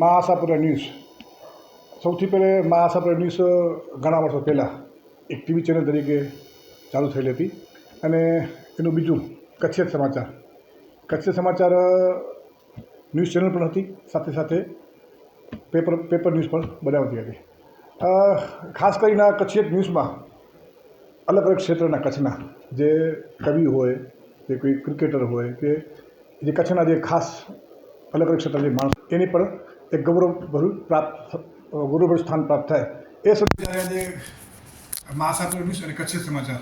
મા આશાપુરા ન્યૂઝ સૌથી પહેલે મા આશાપુરા ન્યૂઝ ઘણા વર્ષો પહેલાં એક ટીવી ચેનલ તરીકે ચાલુ થયેલી હતી. અને એનું બીજું કચ્છિયત સમાચાર. કચ્છિયત સમાચાર ન્યૂઝ ચેનલ પણ હતી. સાથે સાથે પેપર પેપર ન્યૂઝ પણ બનાવતી હતી. ખાસ કરીને કચ્છિયત ન્યૂઝમાં અલગ અલગ ક્ષેત્રના કચ્છના જે કવિ હોય કે કોઈ ક્રિકેટર હોય, કે જે કચ્છના જે ખાસ અલગ અલગ ક્ષેત્રના જે માણસ એની પણ એક ગૌરવભર્યું પ્રાપ્ત ગૌરવભર્યું સ્થાન પ્રાપ્ત થાય. એ સુધી મહાસાગર ન્યૂઝ અને કચ્છી સમાચાર.